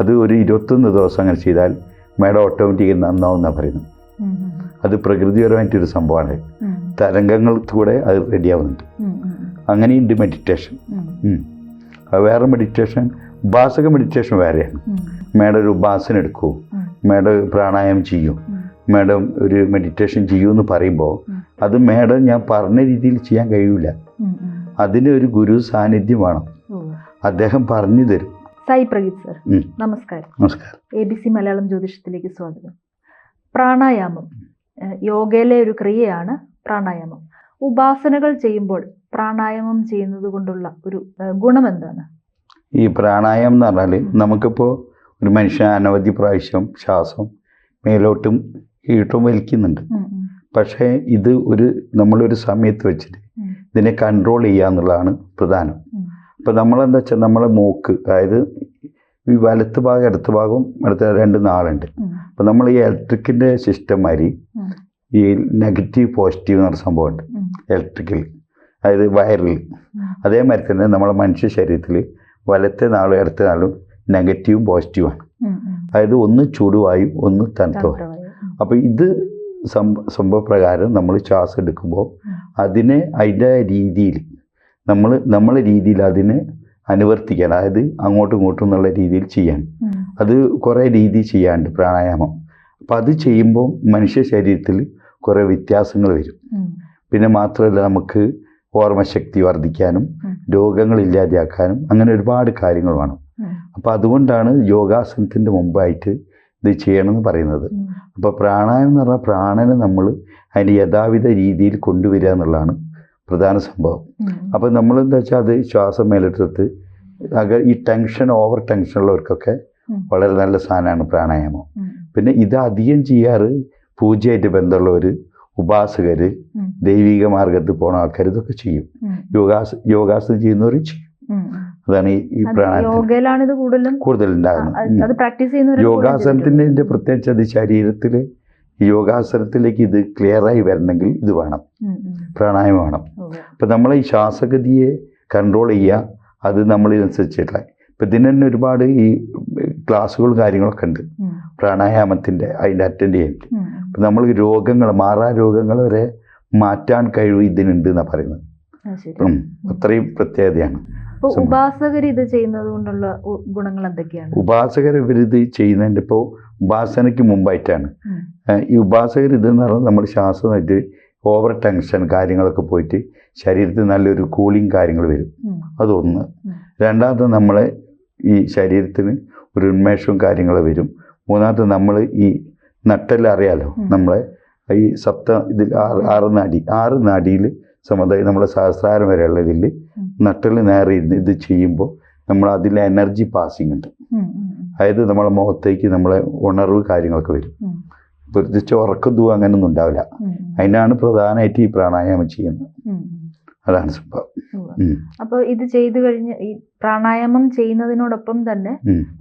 അത് ഒരു ഇരുപത്തൊന്ന് ദിവസം അങ്ങനെ ചെയ്താൽ മേഡം ഓട്ടോമാറ്റിക്കലി നന്നാവും എന്നാണ് പറയുന്നത്. അത് പ്രകൃതിപരമായിട്ടൊരു സംഭവമാണ്. തരംഗങ്ങൾ കൂടെ അത് റെഡിയാവുന്നുണ്ട്. അങ്ങനെയുണ്ട് മെഡിറ്റേഷൻ. വേറെ മെഡിറ്റേഷൻ ഉപാസക മെഡിറ്റേഷൻ വേറെയാണ്. മേഡം ഒരു ഉപാസന എടുക്കൂ. മേഡം പ്രാണായാമം ചെയ്യും. മേഡം ഒരു മെഡിറ്റേഷൻ ചെയ്യൂ എന്ന് പറയുമ്പോൾ അത് മേഡം ഞാൻ പറഞ്ഞ രീതിയിൽ ചെയ്യാൻ കഴിയൂല. ഉം, ഉം. അതിന് ഒരു ഗുരു സാന്നിധ്യം വേണം. അദ്ദേഹം പറഞ്ഞു തരും. സായി പ്രഗീത് സർ നമസ്കാരം. നമസ്കാരം. എ ബി സി മലയാളം ജ്യോതിഷത്തിലേക്ക് സ്വാഗതം. പ്രാണായാമം യോഗയിലെ ഒരു ക്രിയയാണ് പ്രാണായാമം. ഉപാസനകൾ ചെയ്യുമ്പോൾ പ്രാണായാമം ചെയ്യുന്നത് കൊണ്ടുള്ള ഒരു ഗുണം എന്താണ്? ഈ പ്രാണായാമം എന്ന് പറഞ്ഞാൽ നമുക്കിപ്പോൾ ഒരു മനുഷ്യൻ അനവധി പ്രാവശ്യം ശ്വാസം മേലോട്ടും കീഴോട്ടും വലിക്കുന്നുണ്ട്. പക്ഷേ ഇത് ഒരു നമ്മളൊരു സമയത്ത് വെച്ചിട്ട് ഇതിനെ കൺട്രോൾ ചെയ്യുക എന്നുള്ളതാണ് പ്രധാനം അപ്പോൾ നമ്മളെന്താ വെച്ചാൽ നമ്മളെ മൂക്ക് അതായത് ഈ വലത്ത് ഭാഗം ഇടത്ത് ഭാഗം അടുത്ത രണ്ട് നാളുണ്ട്. അപ്പം അപ്പോൾ നമ്മൾ ഈ ഇലക്ട്രിക്കിന്റെ സിസ്റ്റം മാതിരി ഈ നെഗറ്റീവ് പോസിറ്റീവ് എന്ന് പറഞ്ഞ സംഭവമുണ്ട്. ഇലക്ട്രിക്കിൽ അതായത് വയറിൽ. അതേമാതിരി തന്നെ നമ്മളെ മനുഷ്യ ശരീരത്തിൽ വലത്തെ നാളും ഇടത്തെ നാളും നെഗറ്റീവും പോസിറ്റീവാണ്. അതായത് ഒന്ന് ചൂടുവായും ഒന്ന് തണുത്തവായും. അപ്പോൾ ഇത് സംഭ സംഭവപ്രകാരം നമ്മൾ ശ്വാസം എടുക്കുമ്പോൾ അതിനെ അതിന്റെ രീതിയിൽ നമ്മൾ നമ്മളെ രീതിയിൽ അതിനെ അനുവർത്തിക്കാൻ അതായത് അങ്ങോട്ടും ഇങ്ങോട്ടും എന്നുള്ള രീതിയിൽ ചെയ്യാൻ. അത് കുറേ രീതി ചെയ്യാണ്ട് പ്രാണായാമം. അപ്പം അത് ചെയ്യുമ്പോൾ മനുഷ്യ ശരീരത്തിൽ കുറേ വ്യത്യാസങ്ങൾ വരും. പിന്നെ മാത്രമല്ല നമുക്ക് ഓർമ്മശക്തി വർദ്ധിക്കാനും രോഗങ്ങളില്ലാതെയാക്കാനും രോഗങ്ങൾ ഇല്ലാതെയാക്കാനും അങ്ങനെ ഒരുപാട് കാര്യങ്ങൾ വേണം. അപ്പോൾ അതുകൊണ്ടാണ് യോഗാസനത്തിന്റെ മുമ്പായിട്ട് ഇത് ചെയ്യണമെന്ന് പറയുന്നത്. അപ്പോൾ പ്രാണായം എന്ന് പറഞ്ഞാൽ പ്രാണനെ നമ്മൾ അതിന്റെ യഥാവിധ രീതിയിൽ കൊണ്ടുവരിക എന്നുള്ളതാണ് പ്രധാന സംഭവം. അപ്പം അപ്പോൾ നമ്മൾ എന്താ വെച്ചാൽ അത് ശ്വാസം മേലെടുത്തിട്ട് അക ഈ ടെൻഷൻ ഓവർ ടെൻഷൻ ഉള്ളവർക്കൊക്കെ വളരെ നല്ല സാധനമാണ് പ്രാണായാമം. പിന്നെ ഇത് അധികം ചെയ്യാറ് പൂജയായിട്ട് ബന്ധമുള്ളവർ ഉപാസകർ ദൈവിക മാർഗത്തിൽ പോണ ആൾക്കാർ ഇതൊക്കെ ചെയ്യും. യോഗാസ് യോഗാസ യോഗാസനം ചെയ്യുന്നവർ ചെയ്യും. അതാണ് ഈ പ്രാണായാമം കൂടുതൽ ഉണ്ടാകുന്നത് യോഗാസനത്തിന്റെ പ്രത്യേകിച്ച് അത് ശരീരത്തിൽ യോഗാസനത്തിലേക്ക് ഇത് ക്ലിയർ ആയി വരണമെങ്കിൽ ഇത് വേണം. പ്രാണായാമം വേണം. അപ്പം നമ്മൾ ഈ ശ്വാസഗതിയെ കൺട്രോൾ ചെയ്യുക അത് നമ്മളിതനുസരിച്ചിട്ടുള്ള ഇപ്പം ഇതിന് തന്നെ ഒരുപാട് ഈ ക്ലാസ്സുകളും കാര്യങ്ങളൊക്കെ ഉണ്ട്. പ്രാണായാമത്തിന്റെ അതിന്റെ അറ്റൻഡ് ചെയ്യുന്നുണ്ട് അപ്പം നമ്മൾ രോഗങ്ങൾ മാറാ രോഗങ്ങൾ വരെ മാറ്റാൻ കഴിവ് ഇതിനുണ്ട് എന്നാണ് പറയുന്നത്. അത്രയും പ്രത്യേകതയാണ്. ഉപാസകർ ഇത് ചെയ്യുന്നത് കൊണ്ടുള്ള ഗുണങ്ങൾ എന്തൊക്കെയാണ്? ഉപാസകർ ഇവരിത് ചെയ്യുന്നതിന്റെ ഇപ്പോൾ ഉപാസനയ്ക്ക് മുമ്പായിട്ടാണ്. ഈ ഉപാസകർ ഇതെന്ന് പറഞ്ഞാൽ നമ്മൾ ശ്വാസമായിട്ട് ഓവർ ടെൻഷൻ കാര്യങ്ങളൊക്കെ പോയിട്ട് ശരീരത്തിൽ നല്ലൊരു കൂളിങ് കാര്യങ്ങൾ വരും. അതൊന്ന്. രണ്ടാമത് രണ്ടാമത്തെ നമ്മളെ ഈ ശരീരത്തിന് ഒരു ഉന്മേഷവും കാര്യങ്ങൾ വരും. മൂന്നാമത്തെ നമ്മൾ ഈ നട്ടെല്ലാം അറിയാലോ? നമ്മളെ ഈ സപ്ത ഇതിൽ ആറ് ആറ് നാടി ആറ് നാടിയിൽ സമതായി നമ്മളെ സഹസ്രാരം വരെയുള്ള ഇതിൽ ഉം. നട്ടെല്ല് നേരെ ഇത് ചെയ്യുമ്പോൾ നമ്മൾ അതിൽ എനർജി പാസിങ് ഉണ്ട്. അതായത് നമ്മളെ മുഖത്തേക്ക് നമ്മളെ ഉണർവ് കാര്യങ്ങളൊക്കെ വരും. പ്രത്യേകിച്ച് ഉറക്കം തൂവ് അങ്ങനെയൊന്നും ഉണ്ടാവില്ല. അതിനാണ് പ്രധാനമായിട്ട് ഈ പ്രാണായാമം ചെയ്യുന്നത്. അതാണ് സംഭവം. അപ്പോൾ അപ്പൊ ഇത് ചെയ്തു കഴിഞ്ഞ് ഈ പ്രാണായാമം ചെയ്യുന്നതിനോടൊപ്പം തന്നെ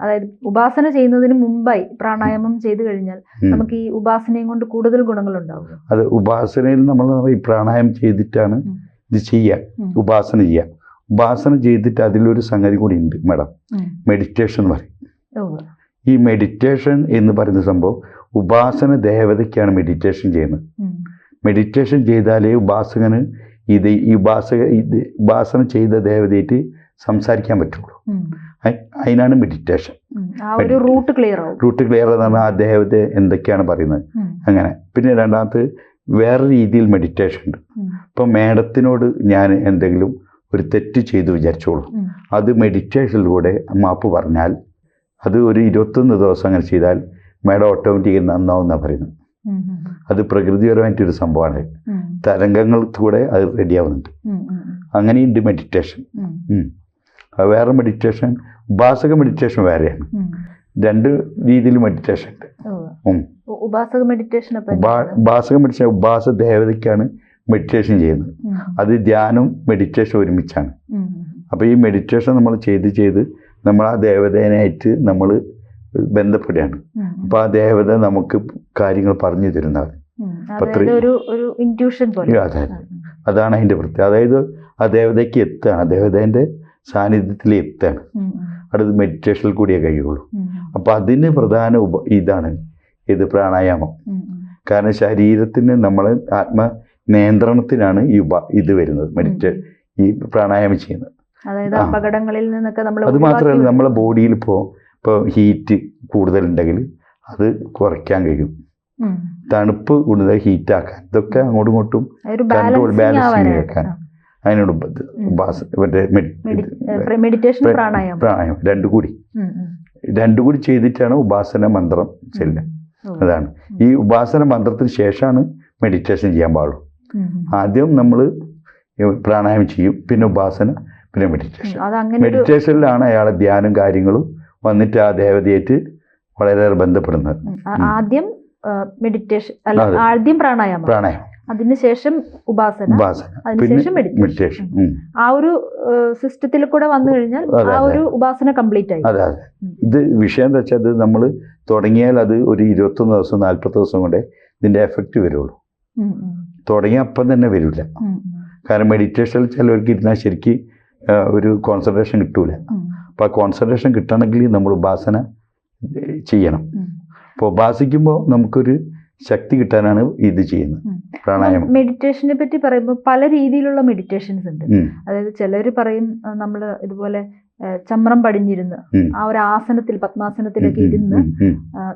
അതായത് ഉപാസന ചെയ്യുന്നതിന് മുമ്പായി പ്രാണായാമം ചെയ്തു കഴിഞ്ഞാൽ നമുക്ക് ഈ ഉപാസനയും കൊണ്ട് കൂടുതൽ ഗുണങ്ങൾ ഉണ്ടാവും അത് ഉപാസനയിൽ നമ്മൾ ഈ പ്രാണായാമം ചെയ്തിട്ടാണ്. ഇത് ചെയ്യുക ഉപാസന ചെയ്യുക ഉപാസന ചെയ്തിട്ട് അതിലൊരു സംഗതി കൂടി ഉണ്ട് മാഡം മെഡിറ്റേഷൻ എന്ന് പറയും. ഈ മെഡിറ്റേഷൻ എന്ന് പറയുന്ന സംഭവം ഉപാസന ദേവതയ്ക്കാണ് മെഡിറ്റേഷൻ ചെയ്യുന്നത്. മെഡിറ്റേഷൻ ചെയ്താലേ ഉപാസകന് ഇത് ഈ ഉപാസക ഇത് ഉപാസന ചെയ്ത ദേവതയായിട്ട് സംസാരിക്കാൻ പറ്റുള്ളൂ. അതിനാണ് meditation route clear route clear എന്ന് പറഞ്ഞാൽ ആ ദേവത എന്തൊക്കെയാണ് പറയുന്നത്? അങ്ങനെ. പിന്നെ രണ്ടാമത് വേറെ രീതിയിൽ മെഡിറ്റേഷൻ ഉണ്ട്. ഇപ്പം മേഡത്തിനോട് ഞാൻ എന്തെങ്കിലും ഒരു തെറ്റ് ചെയ്തു വിചാരിച്ചോളൂ. അത് മെഡിറ്റേഷനിലൂടെ മാപ്പ് പറഞ്ഞാൽ അത് ഒരു ഇരുപത്തൊന്ന് ദിവസം അങ്ങനെ ചെയ്താൽ മേഡം ഓട്ടോമാറ്റിക്കലി നന്നാവും എന്നാണ് പറയുന്നത് അത് പ്രകൃതിപരമായിട്ടൊരു സംഭവമാണ്. തരംഗങ്ങൾ കൂടെ അത് റെഡിയാവുന്നുണ്ട്. അങ്ങനെയുണ്ട് മെഡിറ്റേഷൻ. വേറെ മെഡിറ്റേഷൻ ഉപാസക മെഡിറ്റേഷൻ വേറെയാണ്. രണ്ട് രീതിയിൽ മെഡിറ്റേഷൻ ഉണ്ട്. ഉപാസക മെഡിറ്റേഷൻ? ഉപാസക മെഡിറ്റേഷൻ ഉപാസ ദേവതയ്ക്കാണ് മെഡിറ്റേഷൻ ചെയ്യുന്നത്. അത് ധ്യാനവും മെഡിറ്റേഷൻ ഒരുമിച്ചാണ്. അപ്പോൾ ഈ മെഡിറ്റേഷൻ നമ്മൾ ചെയ്ത് ചെയ്ത് നമ്മൾ ആ ദേവതേനായിട്ട് നമ്മൾ ബന്ധപ്പെടുകയാണ്. അപ്പോൾ ആ ദേവത നമുക്ക് കാര്യങ്ങൾ പറഞ്ഞു തരുന്നത് അതെ അതെ. അതാണ് അതിന്റെ വൃത്തി. അതായത് ആ ദേവതയ്ക്ക് എത്തുകയാണ് ആ ദേവതേന്റെ സാന്നിധ്യത്തിൽ എത്തുകയാണ് അടുത്ത് മെഡിറ്റേഷനിൽ കൂടിയേ കഴിയുള്ളൂ. അപ്പോൾ അപ്പം അതിന് പ്രധാന ഉപ ഇതാണ് ഇത് പ്രാണായാമം. കാരണം ശരീരത്തിന് നമ്മളെ ആത്മ നിയന്ത്രണത്തിനാണ് ഈ ഉപ ഇത് വരുന്നത് മെഡിറ്റേ ഈ പ്രാണായാമം ചെയ്യുന്നത്. അതായത് അപകടങ്ങളിൽ നിന്നൊക്കെ നമ്മൾ അത് മാത്രമല്ല നമ്മളെ ബോഡിയിൽ ഇപ്പോൾ ഇപ്പോൾ ഹീറ്റ് കൂടുതലുണ്ടെങ്കിൽ അത് കുറയ്ക്കാൻ കഴിയും. തണുപ്പ് കൂടുതൽ ഹീറ്റാക്കാൻ ഇതൊക്കെ അങ്ങോട്ടും ഇങ്ങോട്ടും ചെയ്യാൻ ബാലൻസിങ് ആക്കാൻ. അതിനോട് ഉപാസ മറ്റേ മെഡിറ്റേഷൻ പ്രാണായാമം. രണ്ടു കൂടി. രണ്ടു കൂടി ചെയ്തിട്ടാണ് ഉപാസന മന്ത്രം ചെല്ലുക. അതാണ്. ഈ ഉപാസന മന്ത്രത്തിന് ശേഷമാണ് മെഡിറ്റേഷൻ ചെയ്യാൻ പാടുള്ളൂ. ആദ്യം നമ്മൾ പ്രാണായാമം ചെയ്യും പിന്നെ ഉപാസന പിന്നെ മെഡിറ്റേഷൻ മെഡിറ്റേഷനിലാണ് അയാളെ ധ്യാനം കാര്യങ്ങളും വന്നിട്ട് ആ ദേവതയായിട്ട് വളരെയേറെ ബന്ധപ്പെടുന്നത്. ആദ്യം മെഡിറ്റേഷൻ അല്ല ആദ്യം പ്രാണായാമം. പ്രാണായാമം. അതിനുശേഷം ഉപാസന അതിനുശേഷം മെഡിറ്റേഷൻ ആ ഒരു സിസ്റ്റത്തിൽ കൂടെ വന്നു കഴിഞ്ഞാൽ ആ ഒരു ഉപാസന കംപ്ലീറ്റ് ആയി. അതെ അതെ. ഇത് വിഷയം എന്താ വെച്ചാൽ അത് നമ്മൾ തുടങ്ങിയാൽ അത് ഒരു ഇരുപത്തൊന്ന് ദിവസം നാൽപ്പത് ദിവസം കൊണ്ടേ ഇതിന്റെ എഫക്റ്റ് വരുള്ളൂ. ഉം. അപ്പം തന്നെ വരില്ല. കാരണം മെഡിറ്റേഷനിൽ ചിലവർക്ക് ഇരുന്നാൽ ശരിക്ക് ഒരു കോൺസെൻട്രേഷൻ കിട്ടൂല. അപ്പോൾ ആ കോൺസെൻട്രേഷൻ കിട്ടണമെങ്കിൽ നമ്മൾ ഉപാസന ചെയ്യണം. അപ്പോൾ ഉപാസിക്കുമ്പോൾ നമുക്കൊരു ശക്തി കിട്ടാനാണ് ഇത് ചെയ്യുന്നത്. പ്രാണായാമം. മെഡിറ്റേഷനെ പറ്റി പറയുമ്പോൾ പല രീതിയിലുള്ള മെഡിറ്റേഷൻസ് ഉണ്ട്. അതായത് ചിലർ പറയും നമ്മൾ ഇതുപോലെ ചമ്രം പടിഞ്ഞിരുന്ന് ആ ഒരു ആസനത്തിൽ പത്മാസനത്തിലൊക്കെ ഇരുന്ന്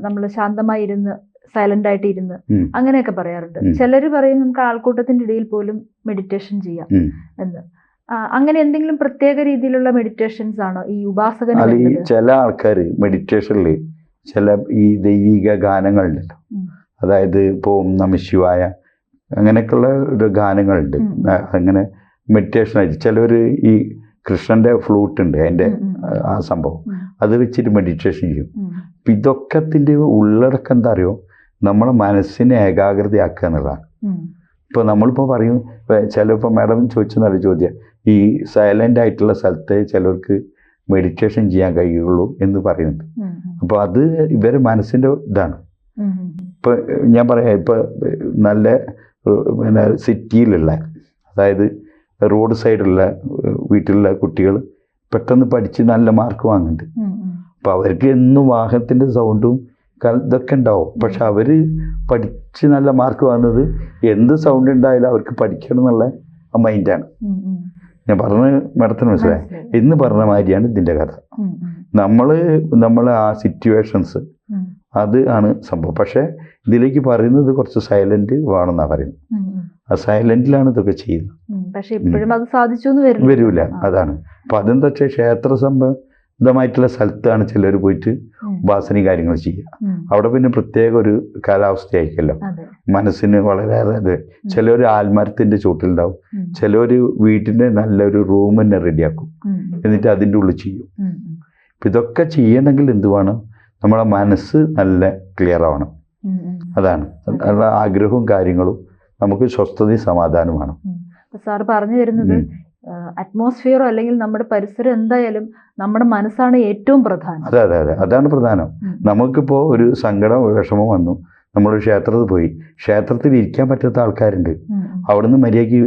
നമ്മൾ ശാന്തമായി ഇരുന്ന് സൈലന്റ് ആയിട്ട് ഇരുന്ന്. അങ്ങനെയൊക്കെ പറയാറുണ്ട്. ചിലര് ചിലർ പറയും നമുക്ക് ആൾക്കൂട്ടത്തിന്റെ ഇടയിൽ പോലും മെഡിറ്റേഷൻ ചെയ്യാം എന്ന്. അങ്ങനെ എന്തെങ്കിലും പ്രത്യേക രീതിയിലുള്ള മെഡിറ്റേഷൻസ് ആണോ? ഈ ഉപാസകൻ ചില ആൾക്കാർ മെഡിറ്റേഷനിൽ ചില ഈ ദൈവിക ഗാനങ്ങളുണ്ടല്ലോ. അതായത് ഇപ്പോൾ ഓം നമ ശിവായ അങ്ങനെയൊക്കെയുള്ള ഒരു ഗാനങ്ങളുണ്ട്. അങ്ങനെ മെഡിറ്റേഷൻ ആയിട്ട് ചിലവർ ഈ കൃഷ്ണന്റെ ഫ്ലൂട്ട് ഉണ്ട് അതിന്റെ ഉം, ആ- സംഭവം. അത് വെച്ചിട്ട് മെഡിറ്റേഷൻ ചെയ്യും. ഇതൊക്കത്തിന്റെ ഉള്ളടക്കം എന്താ അറിയോ? നമ്മളെ മനസ്സിനെ ഏകാഗ്രതയാക്കുക എന്നുള്ളതാണ്. ഇപ്പോൾ നമ്മളിപ്പോൾ പറയും ചിലപ്പോൾ മാഡം ചോദിച്ച നല്ല ചോദ്യം ഈ സൈലന്റ് ആയിട്ടുള്ള സ്ഥലത്തെ ചിലർക്ക് മെഡിറ്റേഷൻ ചെയ്യാൻ കഴിയുള്ളൂ എന്ന് പറയുന്നുണ്ട്. അപ്പോൾ അത് ഇവരെ മനസ്സിന്റെ ഇതാണ്. ഇപ്പോൾ ഞാൻ പറയാം ഇപ്പോൾ നല്ല പിന്നെ സിറ്റിയിലുള്ള അതായത് റോഡ് സൈഡുള്ള വീട്ടിലുള്ള കുട്ടികൾ പെട്ടെന്ന് പഠിച്ച് നല്ല മാർക്ക് വാങ്ങുന്നുണ്ട്. അപ്പോൾ അവർക്ക് എന്നും വാഹനത്തിന്റെ സൗണ്ടും ഇതൊക്കെ ഉണ്ടാവും. പക്ഷെ അവർ പഠിച്ച് നല്ല മാർക്ക് വാങ്ങുന്നത് എന്ത് സൗണ്ട് ഉണ്ടായാലും അവർക്ക് പഠിക്കണം എന്നുള്ള മൈൻഡാണ്. ഞാൻ പറഞ്ഞ മേഡത്തിന് മനസ്സിലായി. എന്ന് പറഞ്ഞ മാതിരിയാണ് ഇതിന്റെ കഥ. നമ്മൾ നമ്മളെ ആ സിറ്റുവേഷൻസ്. അത് ആണ് സംഭവം. പക്ഷേ ഇതിലേക്ക് പറയുന്നത് കുറച്ച് സൈലന്റ് വേണമെന്നാണ് പറയുന്നത്. ആ സൈലന്റിലാണ് ഇതൊക്കെ ചെയ്യുന്നത്. പക്ഷേ ഇപ്പോഴും അത് സാധിച്ചു വരൂല അതാണ്. അപ്പം അതെന്താ വെച്ചാൽ ക്ഷേത്ര സംബന്ധമായിട്ടുള്ള സ്ഥലത്താണ് ചിലർ പോയിട്ട്. ഉപാസനയും കാര്യങ്ങൾ ചെയ്യുക. അവിടെ പിന്നെ പ്രത്യേക ഒരു കാലാവസ്ഥയായിരിക്കുമല്ലോ. മനസ്സിന് വളരെയേറെ അത് ചിലർ ആൽമരത്തിന്റെ ചുവട്ടിലുണ്ടാവും. ചിലർ വീട്ടിന്റെ നല്ലൊരു റൂം തന്നെ റെഡിയാക്കും. എന്നിട്ട് അതിന്റെ ഉള്ളിൽ ചെയ്യും. അപ്പം ഇതൊക്കെ ചെയ്യണമെങ്കിൽ എന്ത് വേണം? നമ്മളെ മനസ്സ് നല്ല ക്ലിയർ ആവണം. അതാണ്. ആഗ്രഹവും കാര്യങ്ങളും നമുക്ക് സ്വസ്ഥതയും സമാധാനമാണ് സാർ പറഞ്ഞു വരുന്നത് അറ്റ്മോസ്ഫിയറോ അല്ലെങ്കിൽ നമ്മുടെ പരിസരം എന്തായാലും നമ്മുടെ മനസ്സാണ് ഏറ്റവും പ്രധാനം. അതെ അതെ അതെ. അതാണ് പ്രധാനം. നമുക്കിപ്പോൾ ഒരു സങ്കടം വിഷമം വന്നു. നമ്മൾ ക്ഷേത്രത്തിൽ പോയി. ക്ഷേത്രത്തിൽ ഇരിക്കാൻ പറ്റാത്ത ആൾക്കാരുണ്ട്. അവിടുന്ന് മര്യാദയ്ക്ക്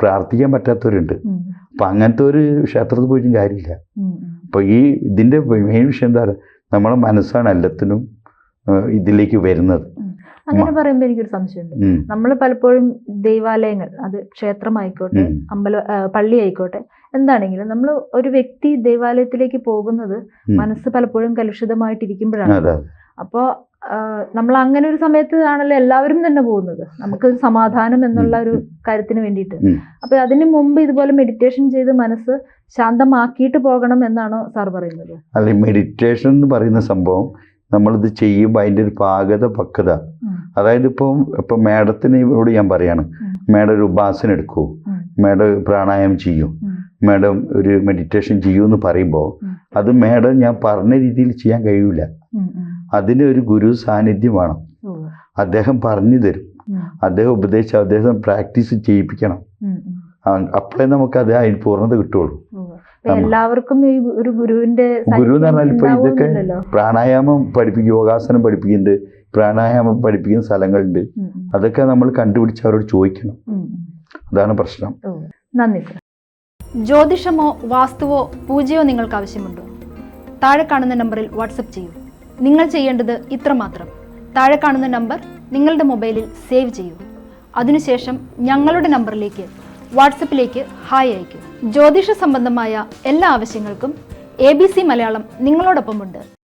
പ്രാർത്ഥിക്കാൻ പറ്റാത്തവരുണ്ട്. അപ്പം അങ്ങനത്തെ ഒരു ക്ഷേത്രത്തിൽ പോയിട്ടും കാര്യമില്ല. അപ്പോൾ ഈ ഇതിന്റെ മെയിൻ വിഷയം എന്താ പറയുക നമ്മുടെ മനസ്സാണ് എല്ലാത്തിനും ഇതിലേക്ക് വരുന്നത്. അങ്ങനെ പറയുമ്പോൾ എനിക്കൊരു സംശയമുണ്ട്. നമ്മൾ പലപ്പോഴും ദൈവാലയങ്ങൾ അത് ക്ഷേത്രമായിക്കോട്ടെ അമ്പല പള്ളി ആയിക്കോട്ടെ എന്താണെങ്കിലും നമ്മൾ ഒരു വ്യക്തി ദൈവാലയത്തിലേക്ക് പോകുന്നത് മനസ്സ് പലപ്പോഴും കലുഷിതമായിട്ടിരിക്കുമ്പോഴാണ്. അപ്പോൾ നമ്മൾ അങ്ങനെ ഒരു സമയത്ത് ആണല്ലോ എല്ലാവരും തന്നെ പോകുന്നത്. നമുക്ക് സമാധാനം എന്നുള്ള ഒരു കാര്യത്തിന് വേണ്ടിയിട്ട്. അപ്പൊ അതിന് മുമ്പ് ഇതുപോലെ മെഡിറ്റേഷൻ ചെയ്ത് മനസ്സ് ശാന്തമാക്കിയിട്ട് പോകണം എന്നാണോ സാർ പറയുന്നത്? അല്ല മെഡിറ്റേഷൻ എന്ന് പറയുന്ന സംഭവം നമ്മളിത് ചെയ്യുമ്പോൾ അതിന്റെ ഒരു പാകത പക്വത. അതായത് ഇപ്പം ഇപ്പം മാഡത്തിന് ഇവിടെ ഞാൻ പറയാണ് മേഡ ഒരു ഉപാസന എടുക്കൂ. മേഡ പ്രാണായാമം ചെയ്യൂ. മേഡം ഒരു മെഡിറ്റേഷൻ ചെയ്യൂ എന്ന് പറയുമ്പോൾ അത് മാഡം ഞാൻ പറഞ്ഞ രീതിയിൽ ചെയ്യാൻ കഴിയൂല. അതിന് ഒരു ഗുരു സാന്നിധ്യം വേണം. അദ്ദേഹം പറഞ്ഞു തരും. അദ്ദേഹം ഉപദേശിച്ച് അദ്ദേഹം പ്രാക്ടീസ് ചെയ്യിപ്പിക്കണം. അപ്പോഴേ നമുക്ക് അത് അതിന് പൂർണത കിട്ടുള്ളൂ. എല്ലാവർക്കും ഈ ഒരു ഗുരുവിന്റെ ഗുരു എന്ന് പറഞ്ഞാൽ ഇപ്പൊ ഇതൊക്കെ പ്രാണായാമം പഠിപ്പിക്കും യോഗാസനം പഠിപ്പിക്കുന്നുണ്ട്. പ്രാണായാമം പഠിപ്പിക്കുന്ന സ്ഥലങ്ങളുണ്ട്. അതൊക്കെ നമ്മൾ കണ്ടുപിടിച്ച് അവരോട് ചോദിക്കണം. അതാണ് പ്രശ്നം. നന്ദി സർ. ജ്യോതിഷമോ വാസ്തുവോ പൂജയോ നിങ്ങൾക്ക് ആവശ്യമുണ്ടോ? താഴെ കാണുന്ന നമ്പറിൽ വാട്സപ്പ് ചെയ്യൂ. നിങ്ങൾ ചെയ്യേണ്ടത് ഇത്രമാത്രം. താഴെ കാണുന്ന നമ്പർ നിങ്ങളുടെ മൊബൈലിൽ സേവ് ചെയ്യൂ. അതിനുശേഷം ഞങ്ങളുടെ നമ്പറിലേക്ക് വാട്സപ്പിലേക്ക് ഹായ് അയയ്ക്കൂ. ജ്യോതിഷ സംബന്ധമായ എല്ലാ ആവശ്യങ്ങൾക്കും എ ബി സി മലയാളം നിങ്ങളോടൊപ്പമുണ്ട്.